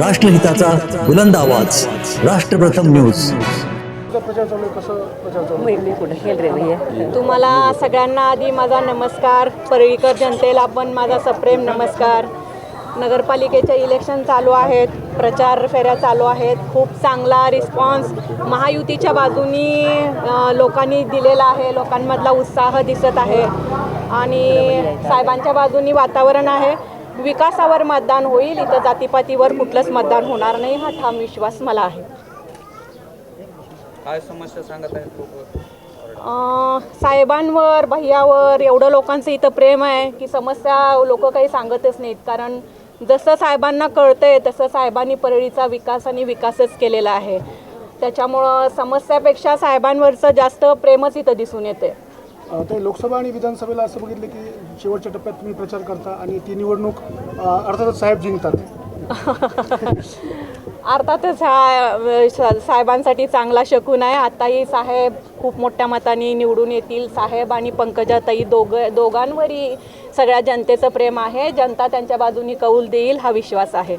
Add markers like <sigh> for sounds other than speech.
राष्ट्रहिताचा बुलंद आवाज. राष्ट्रप्रथम न्यूज. आहे? तुम्हाला सगळ्यांना आधी माझा नमस्कार. परळीकर जनतेला पण माझा सप्रेम नमस्कार. नगरपालिकेचे इलेक्शन चालू आहेत. प्रचार फेऱ्या चालू आहेत. खूप चांगला रिस्पॉन्स महायुतीच्या बाजूनी लोकांनी दिलेला आहे. लोकांमधला उत्साह दिसत आहे. आणि साहेबांच्या बाजूनी वातावरण आहे. विकासावर मतदान होईल इथं जातीपातीवर कुठलंच मतदान होणार नाही हा ठाम विश्वास मला आहे. काय समस्या सांगत आहेत साहेबांवर भैयावर एवढं लोकांचं इथं प्रेम आहे की समस्या लोक काही सांगतच नाहीत. कारण जसं साहेबांना कळतंय तसं साहेबांनी परळीचा विकास आणि विकासच केलेला आहे. त्याच्यामुळं समस्यापेक्षा साहेबांवरचं जास्त प्रेमच इथं दिसून येते ते लोकसभा आणि विधानसभेला असं बघितलं की शेवटच्या टप्प्यात तुम्ही प्रचार करता आणि ती निवडणूक अर्थातच साहेब जिंकतात. <laughs> अर्थातच हा साहेबांसाठी चांगला शकून आहे. आताही साहेब खूप मोठ्या मताने निवडून येतील. साहेब आणि पंकजाताई दोघ दोघांवरही सगळ्या जनतेचं प्रेम आहे. जनता त्यांच्या बाजूनी कौल देईल हा विश्वास आहे.